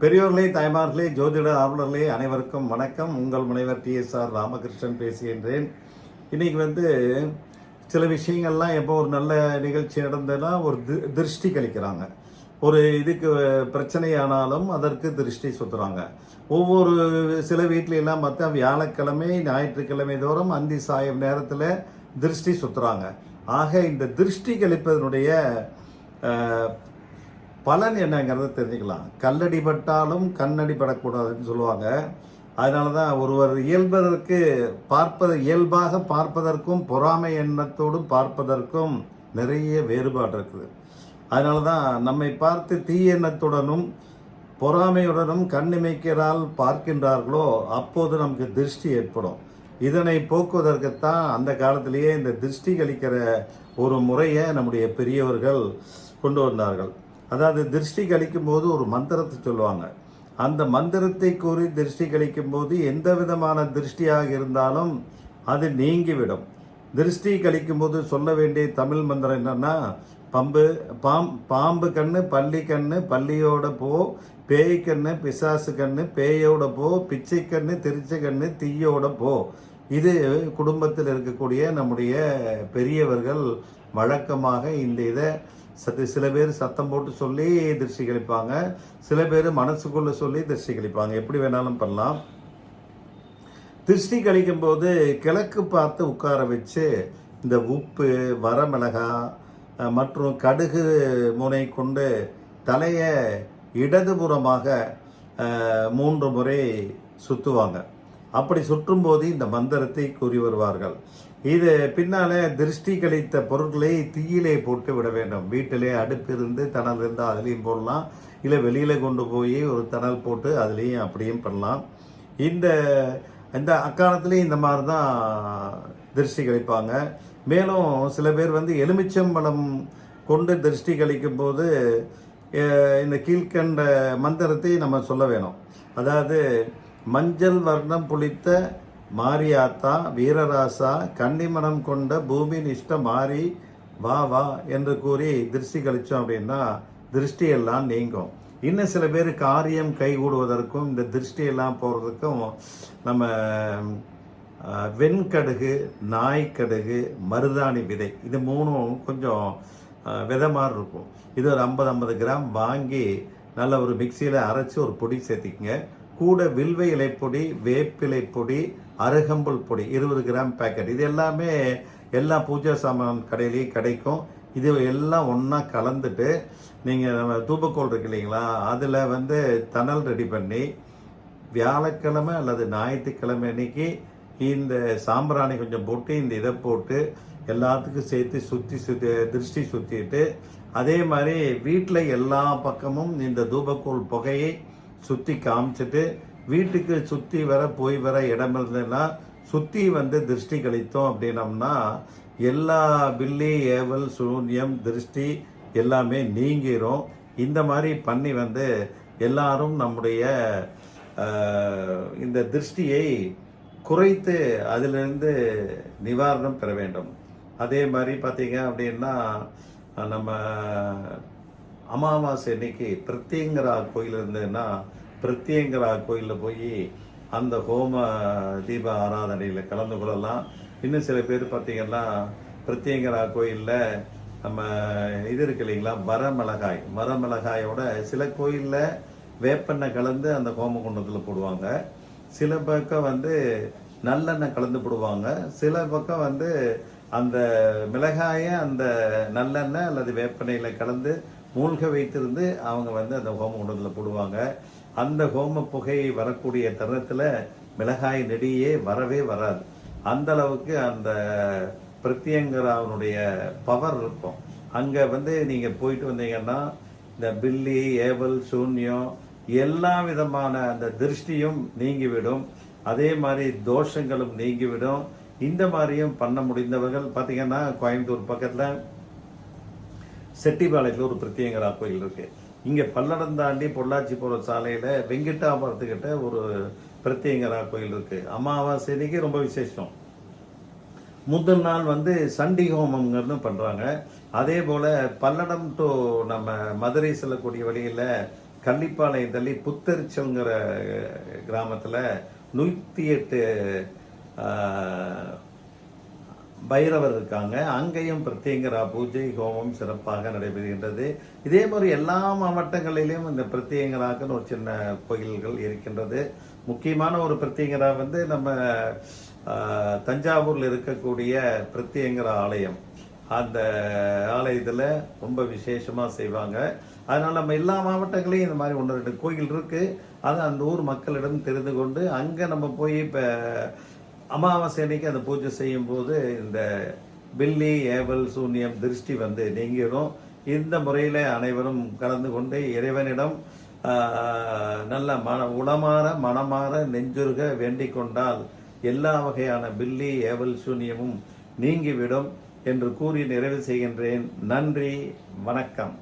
பெரியோர்களே தாய்மார்களே ஜோதிட ஆர்வலர்களே அனைவருக்கும் வணக்கம். உங்கள் முனைவர் டிஎஸ்ஆர் ராமகிருஷ்ணன் பேசுகின்றேன். இன்றைக்கி வந்து சில விஷயங்கள்லாம் எப்போ ஒரு நல்ல நிகழ்ச்சி நடந்ததுன்னா ஒரு திருஷ்டி கழிக்கிறாங்க. ஒரு இதுக்கு பிரச்சனையானாலும் அதற்கு திருஷ்டி சுற்றுறாங்க ஒவ்வொரு சில வீட்டில எல்லாம் பார்த்தா வியாழக்கிழமை ஞாயிற்றுக்கிழமை தோறும் அந்தி சாயம் நேரத்தில் திருஷ்டி சுற்றுறாங்க ஆக இந்த திருஷ்டி கழிப்பதனுடைய பலன் என்னங்கிறத தெரிஞ்சுக்கலாம். கல்லடிபட்டாலும் கண்ணடிபடக்கூடாதுன்னு சொல்லுவாங்க. அதனால தான் ஒருவர் இயல்பதற்கு பார்ப்பது இயல்பாக பார்ப்பதற்கும் பொறாமை எண்ணத்தோடு பார்ப்பதற்கும் நிறைய வேறுபாடு இருக்குது. அதனால தான் நம்மை பார்த்து தீயெண்ணத்துடனும் பொறாமையுடனும் கண்ணிமைக்கிறால் பார்க்கின்றார்களோ அப்போது நமக்கு திருஷ்டி ஏற்படும். இதனை போக்குவதற்குத்தான் அந்த காலத்திலேயே இந்த திருஷ்டி கழிக்கிற ஒரு முறையை நம்முடைய பெரியவர்கள் கொண்டு வந்தார்கள். அதாவது திருஷ்டி கழிக்கும் போது ஒரு மந்திரத்தை சொல்லுவாங்க. அந்த மந்திரத்தை கூறி திருஷ்டி கழிக்கும் போது எந்த விதமான திருஷ்டியாக இருந்தாலும் அது நீங்கிவிடும். திருஷ்டி கழிக்கும் போது சொல்ல வேண்டிய தமிழ் மந்திரம் என்னன்னா பம்பு பாம் பாம்பு கண்ணு பள்ளி கண்ணு பள்ளியோட போ பேய் கண்ணு பிசாசு கண்ணு பேயோட போ பிச்சை கண்ணு திருச்சை கண்ணு தீயோட போ. இது குடும்பத்தில் இருக்கக்கூடிய நம்முடைய பெரியவர்கள் வழக்கமாக இந்த இதை சத்து சில பேர் சத்தம் போட்டு சொல்லி திருஷ்டி கழிப்பாங்க சில பேர் மனசுக்குள்ள சொல்லி திருஷ்டி கழிப்பாங்க எப்படி வேணாலும் பண்ணலாம். திருஷ்டி கழிக்கும் போது கிழக்கு பார்த்து உட்கார வச்சு இந்த உப்பு வரமிளகா மற்றும் கடுகு முனை கொண்டு தலையை இடதுபுறமாக மூன்று முறை சுற்றுவாங்க அப்படி சுற்றும் போது இந்த மந்திரத்தை கூறி வருவார்கள். இது பின்னால் திருஷ்டி கழித்த பொருட்களை தீயிலே போட்டு விட வேண்டும். வீட்டிலே அடுப்பு இருந்து தணல் இருந்தால் அதுலேயும் போடலாம். இல்லை வெளியில் கொண்டு போய் ஒரு தணல் போட்டு அதுலேயும் அப்படியும் பண்ணலாம். இந்த இந்த அக்காலத்துலேயும் இந்த மாதிரி தான் திருஷ்டி கழிப்பாங்க. மேலும் சில பேர் வந்து எலுமிச்சம்பழம் கொண்டு திருஷ்டி கழிக்கும் போது இந்த கீழ்கண்ட மந்திரத்தை நம்ம சொல்ல வேணும். அதாவது மஞ்சள் வர்ணம் புளித்த மாரியாத்தா வீரராசா கன்னிமணம் கொண்ட பூமி நிஷ்ட மாறி வா வா என்று கூறி திருஷ்டி கழிச்சோம் அப்படின்னா திருஷ்டி எல்லாம் நீங்கும். இன்னும் சில பேர் காரியம் கைகூடுவதற்கும் இந்த திருஷ்டி எல்லாம் போகிறதுக்கும் நம்ம வெண்கடுகு நாய்க்கடுகு மருதாணி விதை இது மூணும் கொஞ்சம் விதை மாதிரி இருக்கும். இது ஒரு ஐம்பது ஐம்பது கிராம் வாங்கி நல்ல ஒரு மிக்சியில் அரைச்சி ஒரு பொடி சேர்த்திக்கங்க. கூட வில்வ இலை பொடி வேப்பிலை பொடி அருகம்புல் பொடி இருபது கிராம் பேக்கெட் இது எல்லாமே எல்லா பூஜை சாமான் கடையிலையும் கிடைக்கும். இது எல்லாம் ஒன்றா கலந்துட்டு நீங்கள் நம்ம தூபக்கோல் இருக்கு இல்லைங்களா? அதில் வந்து தணல் ரெடி பண்ணி வியாழக்கிழமை அல்லது ஞாயிற்றுக்கிழமை அன்னைக்கு இந்த சாம்பிராணி கொஞ்சம் போட்டு இந்த இதை போட்டு எல்லாத்துக்கும் சேர்த்து சுற்றி சுற்றி திருஷ்டி சுற்றிட்டு அதே மாதிரி வீட்டில் எல்லா பக்கமும் இந்த தூபக்கோல் புகையை சுற்றி காமிச்சிட்டு வீட்டுக்கு சுற்றி வர போய் வர இடம் இருந்ததுன்னா சுற்றி வந்து திருஷ்டி கழித்தோம் அப்படின்னம்னா எல்லா பில்லி ஏவல் சூன்யம் திருஷ்டி எல்லாமே நீங்கிரும். இந்த மாதிரி பண்ணி வந்து எல்லாரும் நம்முடைய இந்த திருஷ்டியை குறைத்து அதிலிருந்து நிவாரணம் பெற வேண்டும். அதே மாதிரி பார்த்தீங்க அப்படின்னா நம்ம அமாவாசை அன்னைக்கு பிரத்யங்கரா கோயில் இருந்ததுன்னா பிரத்யங்கரா கோயிலில் போய் அந்த ஹோம தீப ஆராதனையில் கலந்து கொள்ளலாம். இன்னும் சில பேர் பார்த்தீங்கன்னா பிரத்யங்கரா கோயிலில் நம்ம இது இருக்கு இல்லைங்களா வரமிளகாய். வரமிளகாயோட சில கோயிலில் வேப்பெண்ணெய் கலந்து அந்த ஹோம குண்டத்தில் போடுவாங்க. சில பக்கம் வந்து நல்லெண்ணெய் கலந்து போடுவாங்க. சில பக்கம் வந்து அந்த மிளகாயை அந்த நல்லெண்ணெய் அல்லது வேப்பெண்ணெயில் கலந்து மூழ்க வைத்திருந்து அவங்க வந்து அந்த ஹோம குண்டத்தில் போடுவாங்க. அந்த ஹோம புகை வரக்கூடிய தருணத்தில் மிளகாய் நெடியே வரவே வராது. அந்த அளவுக்கு அந்த பிரத்யங்கராவனுடைய பவர் இருக்கும். அங்கே வந்து நீங்கள் போயிட்டு வந்தீங்கன்னா இந்த பில்லி ஏவல் சூன்யம் எல்லா விதமான அந்த திருஷ்டியும் நீங்கிவிடும். அதே மாதிரி தோஷங்களும் நீங்கிவிடும். இந்த மாதிரியும் பண்ண முடிந்தவர்கள் பார்த்தீங்கன்னா கோயம்புத்தூர் பக்கத்தில் செட்டிபாளையத்தில் ஒரு பிரத்யங்கரா கோயில் இருக்கு. இங்க பல்லடம் தாண்டி பொள்ளாச்சி போகிற சாலையில வெங்கிட்டாபுரத்துக்கிட்ட ஒரு பிரத்யங்கரா கோயில் இருக்கு. அமாவாசை அன்னைக்கு ரொம்ப விசேஷம். முதல் நாள் வந்து சண்டி ஹோமம்ங்கிறது பண்றாங்க. அதே போல பல்லடம் டு நம்ம மதுரை செல்லக்கூடிய வழியில கள்ளிப்பாளையம் தள்ளி புத்தரிச்சல்ங்கிற கிராமத்தில் நூற்றி எட்டு ஆஹ், பைரவர் இருக்காங்க. அங்கேயும் பிரத்யங்கரா பூஜை ஹோமம் சிறப்பாக நடைபெறுகின்றது. இதே மாதிரி எல்லா மாவட்டங்களிலும் இந்த பிரத்யங்கராக்குன்னு ஒரு சின்ன கோயில்கள் இருக்கின்றது. முக்கியமான ஒரு பிரத்யங்கரா வந்து நம்ம தஞ்சாவூரில் தஞ்சாவூர்ல இருக்கக்கூடிய பிரத்யங்கரா ஆலயம். அந்த ஆலயத்தில் ரொம்ப விசேஷமாக செய்வாங்க. அதனால் நம்ம எல்லா மாவட்டங்களையும் இந்த மாதிரி ஒன்று ரெண்டு கோயில் இருக்குது அதை அந்த ஊர் மக்களிடம் தெரிந்து கொண்டு அங்கே நம்ம போய் இப்போ அமாவாசை அன்னைக்கு அந்த பூஜை செய்யும்போது இந்த பில்லி ஏவல் சூன்யம் திருஷ்டி வந்து நீங்கிடும். இந்த முறையில் அனைவரும் கலந்து கொண்டு இறைவனிடம் நல்ல மன உளமாற மனமாற நெஞ்சுருக வேண்டிக் கொண்டால் எல்லா வகையான பில்லி ஏவல் சூன்யமும் நீங்கிவிடும் என்று கூறி நிறைவு செய்கின்றேன். நன்றி வணக்கம்.